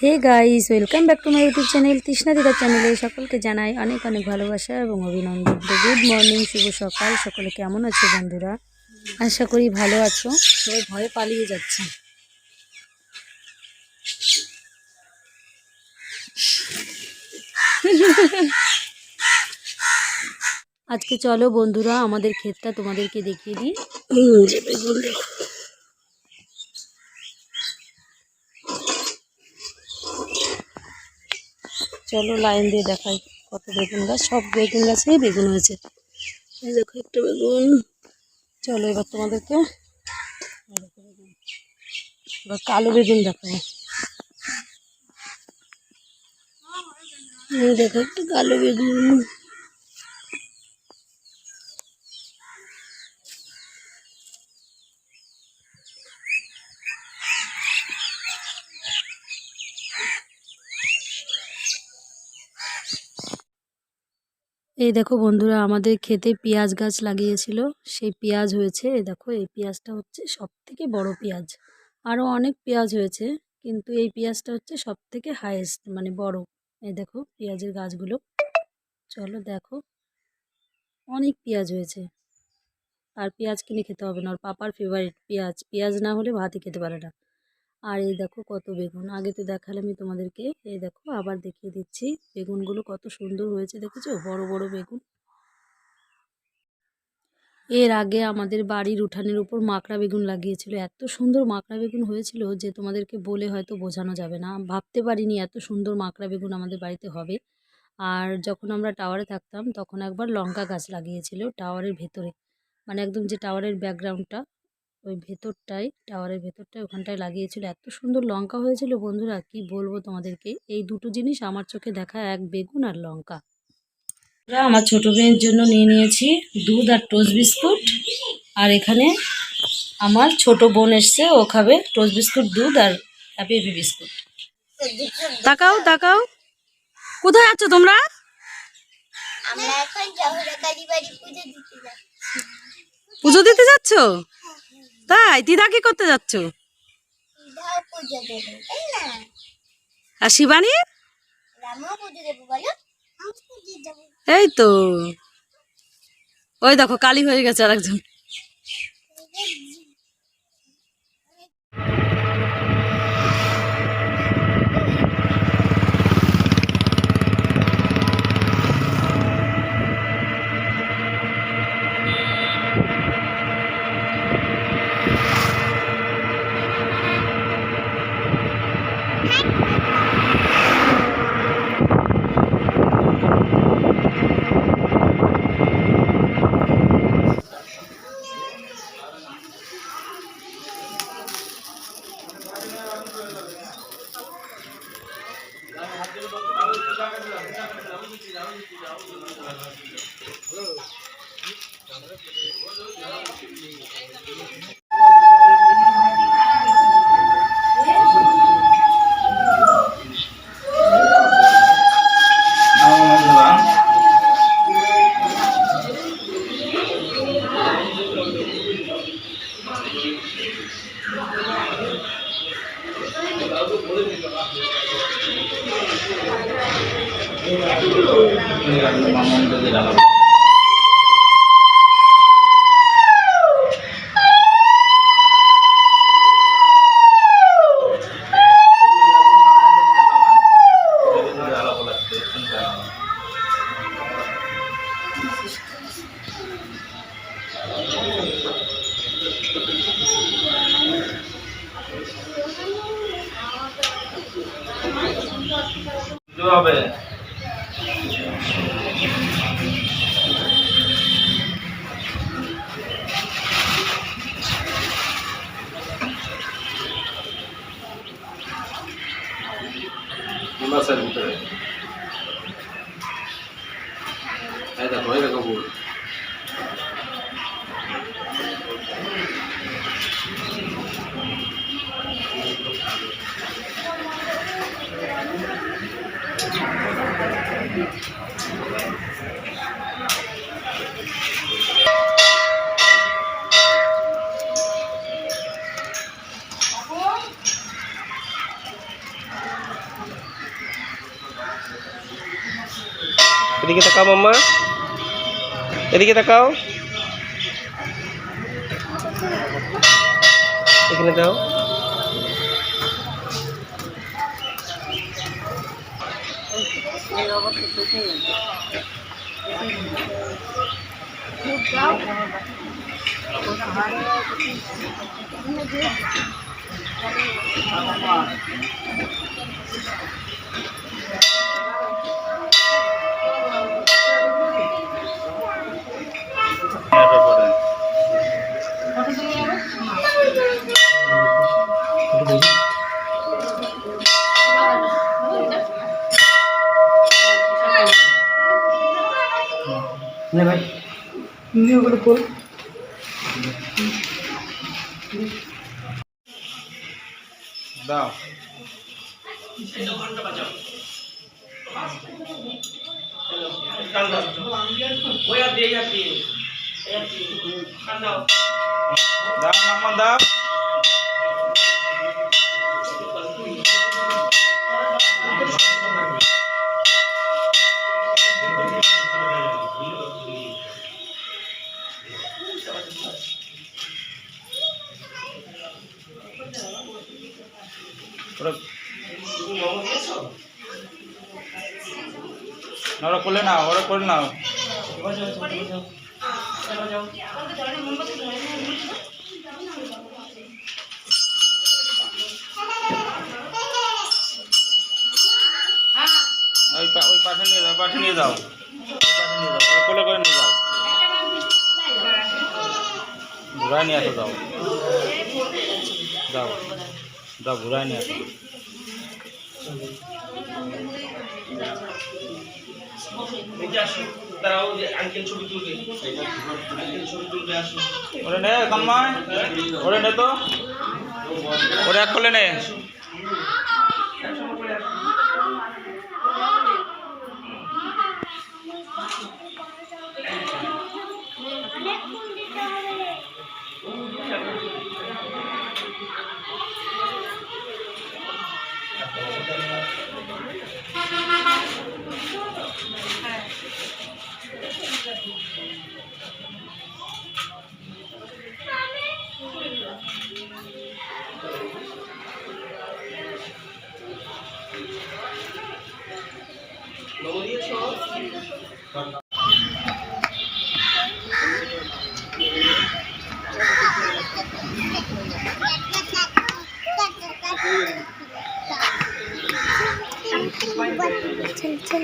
Hey guys, welcome back to my YouTube channel, Trishna দিদার চ্যানেলে সকলকে জানাই অনেক অনেক ভালোবাসা এবং অভিনন্দন। গুড মর্নিং শুভ সকাল, সকলে কেমন আছো বন্ধুরা? আশা করি ভালো আছো, সবাই ভয়ে পালিয়ে যাচ্ছে। আজকে চলো বন্ধুরা, আমাদের ক্ষেতটা তোমাদেরকে দেখিয়ে দিই। চলো লাইন দিয়ে দেখাই কত বেগুন গাছ, সব বেগুন গাছে বেগুন হয়েছে। এই দেখো একটা বেগুন। চলো এবার তোমাদেরকে। এবার কালো বেগুন দেখাবো। দেখো একটা কালো বেগুন। এই দেখো বন্ধুরা, আমাদের খেতে পেঁয়াজ গাছ লাগিয়েছিল। সেই পেঁয়াজ হয়েছে, এই দেখো, এই পেঁয়াজটা হচ্ছে সব থেকে বড় পেঁয়াজ। আরও অনেক পেঁয়াজ হয়েছে, কিন্তু এই পেঁয়াজটা হচ্ছে সব থেকে হায়েস্ট মানে বড়। এই দেখো, পেঁয়াজের গাছগুলো। চলো দেখো, অনেক পেঁয়াজ হয়েছে। আর পেঁয়াজ কিনে খেতে হবে না, ওর পাপার ফেভারিট পেঁয়াজ। পেঁয়াজ না হলে ভাতই খেতে পারে না। আর এই দেখো কত বেগুন। আগে তো দেখালামই তোমাদেরকে। এই দেখো আবার দেখিয়ে দিচ্ছি। বেগুনগুলো কত সুন্দর হয়েছে, দেখেছ? বড় বড় বেগুন। এর আগে আমাদের বাড়ির উঠানের উপর মাকড়া বেগুন লাগিয়েছিল। এত সুন্দর মাকড়া বেগুন হয়েছিল যে তোমাদেরকে বলে হয়তো বোঝানো যাবে না। ভাবতে পারিনি এত সুন্দর মাকড়া বেগুন আমাদের বাড়িতে হবে। আর যখন আমরা টাওয়ারে থাকতাম, তখন একবার লঙ্কা গাছ লাগিয়েছিল টাওয়ারের ভেতরে। মানে একদম যে টাওয়ারের ব্যাকগ্রাউন্ডটা ওই ভেতরটায় টাওয়ারের ভেতরটায় ওখানটায় লাগিয়েছিল। এত সুন্দর লঙ্কা হয়েছিল বন্ধুরা কি বলব তোমাদেরকে? এই দুটো জিনিস আমার চোখে দেখা এক বেগুন আর লঙ্কা। আমার ছোট মেয়ের জন্য নিয়ে নিয়েছি দুধ আর টোস্ট বিস্কুট। আর এখানে আমার ছোট বোন এসছে ও খাবে টোস্ট বিস্কুট দুধ আর হ্যাপি হ্যাপি বিস্কুট। তাকাও তাকাও। কোথায় আছো তোমরা? পুজো দিতে যাচ্ছ? তাই? দিদা কি করতে যাচ্ছ? আর শিবানী? এই তো। ওই দেখো কালি হয়ে গেছে আরেকজন। হবে তাকাও মাম্মা এদিকে তাকাও এখানে দাও দাও দাও মাম্মা দাও। দাও না, ওরা করলে না, ওরা করে নাও ওই ওই পাশে নিয়ে যাও, পাশে নিয়ে যাও। পাশে নিয়ে নিয়ে আসো, যাও। যাও। ঘুরায় নিয়ে আসো ওরে নে কান্মায় ওরে নে তো। ওরে এক করলে নে। चल चल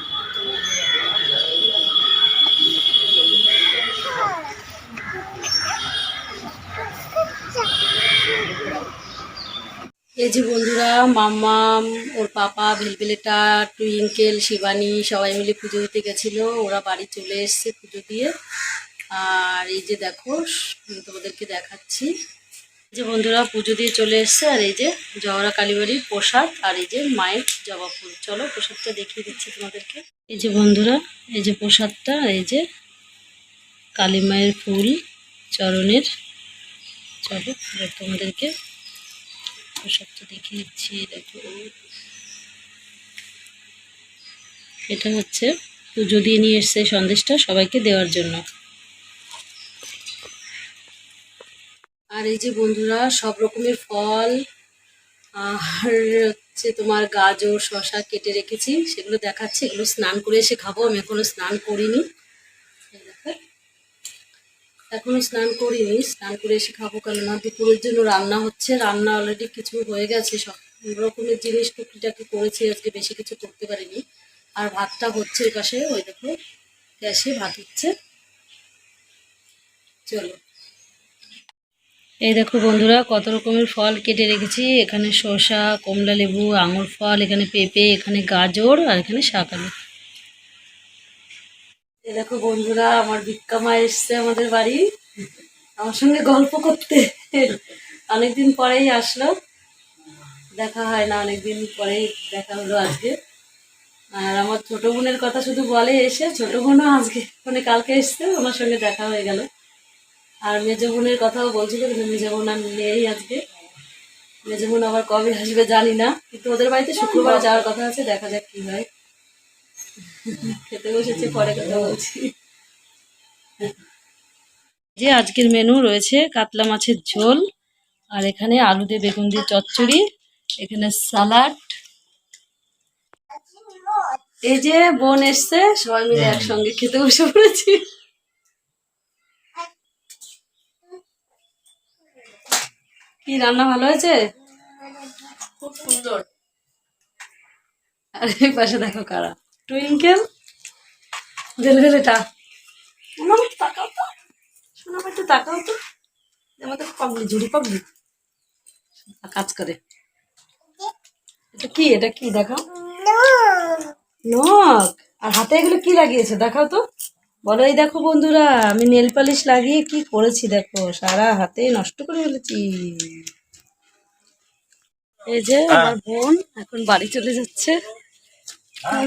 এই যে বন্ধুরা, মাম্মাম, ওর পাপা, ভেলভেলেটা, টুইঙ্কেল, শিবানী, সবাই মিলে পুজো দিতে গেছিল। ওরা বাড়ি চলে এসছে পুজো দিয়ে। আর এই যে দেখো তোমাদেরকে দেখাচ্ছি। এই যে বন্ধুরা, পুজো দিয়ে চলে এসছে। আর এই যে জহরা কালীবাড়ির প্রসাদ আর এই যে মায়ের জবা ফুল। চলো প্রসাদটা দেখিয়ে দিচ্ছি তোমাদেরকে। এই যে বন্ধুরা, এই যে প্রসাদটা এই যে কালী মায়ের ফুল চরণের। চলো তোমাদেরকে প্রসাদটা দেখিয়ে দিচ্ছি দেখো। এটা হচ্ছে পুজো দিয়ে নিয়ে এসছে সন্দেশটা সবাইকে দেওয়ার জন্য। আর এই যে বন্ধুরা, সব রকমের ফল, আর হচ্ছে তোমার গাজর শশা কেটে রেখেছি, সেগুলো দেখাচ্ছি, এগুলো স্নান করে এসে খাব, আমি এখনও স্নান করিনি। দেখো এখনও স্নান করিনি, স্নান করে এসে খাব কেননা দুপুরের জন্য রান্না হচ্ছে, রান্না অলরেডি কিছু হয়ে গেছে, সব রকমের জিনিস টুকটাকি করেছি, আজকে বেশি কিছু করতে পারিনি। আর ভাতটা হচ্ছে পাশে, ওই দেখো, গ্যাসে ভাত হচ্ছে। চলো। এই দেখো বন্ধুরা, কত রকমের ফল কেটে রেখেছি, এখানে শসা কমলা লেবু আঙুর ফল, এখানে পেঁপে, এখানে গাজর, আর এখানে শাক আলু। এই দেখো বন্ধুরা, আমার ভিক্ষামা এসছে আমাদের বাড়ি। আমার সঙ্গে গল্প করতে। অনেকদিন পরেই আসলো। দেখা হয় না, অনেকদিন পরেই দেখা হলো আজকে। আর আমার ছোট বোনের কথা শুধু বলে এসে, ছোট বোনও আজকে মানে কালকে এসছে ওনার সঙ্গে দেখা হয়ে গেল। আর মেজ বোনের কথাও বলছিল, কিন্তু মেজ বোন আর নেই আজকে। মেজ বোন আবার কবে আসবে জানি না, কিন্তু ওদের বাড়িতে শুক্রবার যাওয়ার কথা আছে, দেখা যাক কি হয়। খেতে বসেছে পরে কথা বলছি যে আজকের মেনু রয়েছে কাতলা মাছের ঝোল আর এখানে আলু দিয়ে বেগুন দিয়ে চচ্চড়ি এখানে সালাড। এই যে বোন এসছে সবাই মিলে একসঙ্গে খেতে বসে পড়েছি। কি রান্না ভালো হয়েছে? খুব সুন্দর। আর এই পাশে দেখো কারা। টুইঙ্কেল? ভেলভেলেটা আমার একটু তাকাও তো। শোনো একটু তাকাও তো। আমার তো পাগলি ঝুড়ি পাগলি কাজ করে। এটা কি? এটা কি? দেখাও। নখ। আর হাতে এগুলো কি লাগিয়েছে? দেখাও তো। বলো এই দেখো বন্ধুরা, আমি নেল পালিশ লাগিয়ে কি করেছি দেখো? সারা হাতে নষ্ট করে ফেলেছি। এই যে, আমার বোন এখন বাড়ি চলে যাচ্ছে।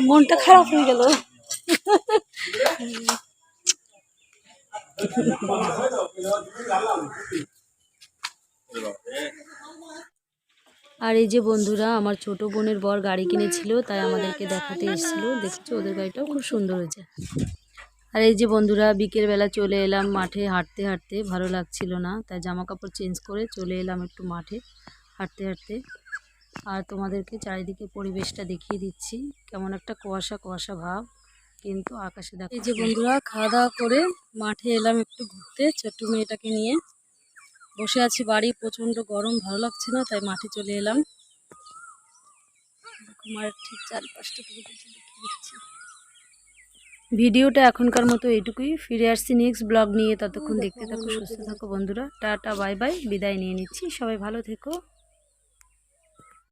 মনটা খারাপ হয়ে গেল। আর এই যে বন্ধুরা, আমার ছোট বোনের বর গাড়ি কিনেছিল, তাই আমাদেরকে দেখাতে এসেছিল। দেখছ? ওদের গাড়িটাও খুব সুন্দর হয়েছে। আর এই যে বন্ধুরা, বিকেল বেলা চলে এলাম মাঠে হাঁটতে হাঁটতে। ভালো লাগছিল না, তাই জামা কাপড় চেঞ্জ করে চলে এলাম একটু মাঠে হাঁটতে হাঁটতে। আর তোমাদেরকে চারিদিকে পরিবেশটা দেখিয়ে দিচ্ছি। কেমন একটা কুয়াশা কুয়াশা ভাব, কিন্তু আকাশে দেখো। এই যে বন্ধুরা, খাওয়া দাওয়া করে মাঠে এলাম একটু ঘুরতে, ছোট্ট মেয়েটাকে নিয়ে। বসে আছি বাড়ি, প্রচণ্ড গরম, ভালো লাগছে না, তাই মাঠে চলে এলাম। ঠিক দিচ্ছি। ভিডিওটা এখনকার মতো এইটুকুই। ফিরে আসছি নেক্সট ব্লগ নিয়ে। ততক্ষণ দেখতে থাকো, সুস্থ থাকো বন্ধুরা। Tata, bye bye. বিদায় নিয়ে নিচ্ছি। সবাই ভালো থেকো।